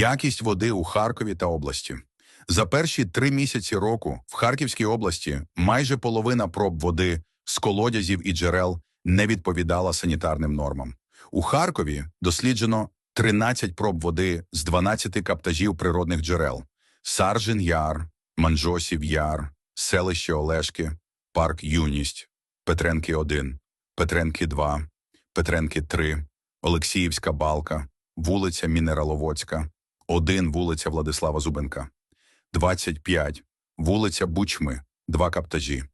Якість води у Харкові та області. За перші три місяці року в Харківській області майже половина проб води з колодязів і джерел не відповідала санітарним нормам. У Харкові досліджено 13 проб води з 12 каптажів природних джерел: Саржин Яр, Манжосів Яр, селище Олешки, парк Юність, Петренки 1, Петренки 2, Петренки 3, Олексіївська Балка, вулиця Мінераловодська, 1 вулиця Владислава Зубенка, 25 вулиця Бучми, 2 каптажі.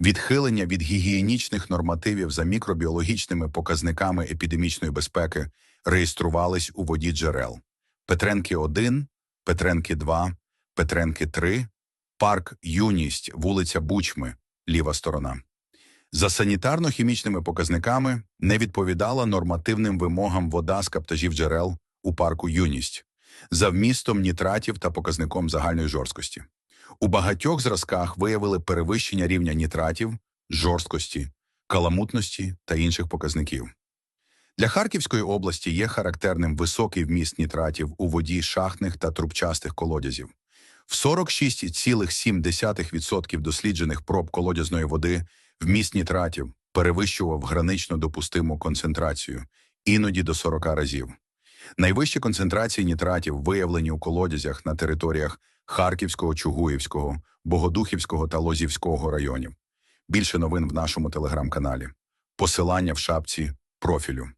Відхилення від гігієнічних нормативів за мікробіологічними показниками епідемічної безпеки реєструвались у воді джерел. Петренки 1, Петренки 2, Петренки 3, парк Юність, вулиця Бучми, ліва сторона. За санітарно-хімічними показниками не відповідала нормативним вимогам вода з каптажів джерел у парку Юність за вмістом нітратів та показником загальної жорсткості. У багатьох зразках виявили перевищення рівня нітратів, жорсткості, каламутності та інших показників. Для Харківської області є характерним високий вміст нітратів у воді шахтних та трубчастих колодязів. В 46,7% досліджених проб колодязної води вміст нітратів перевищував гранично допустиму концентрацію, іноді до 40 разів. Найвищі концентрації нітратів виявлені у колодязях на територіях Харківського, Чугуївського, Богодухівського та Лозівського районів. Більше новин в нашому телеграм-каналі. Посилання в шапці профілю.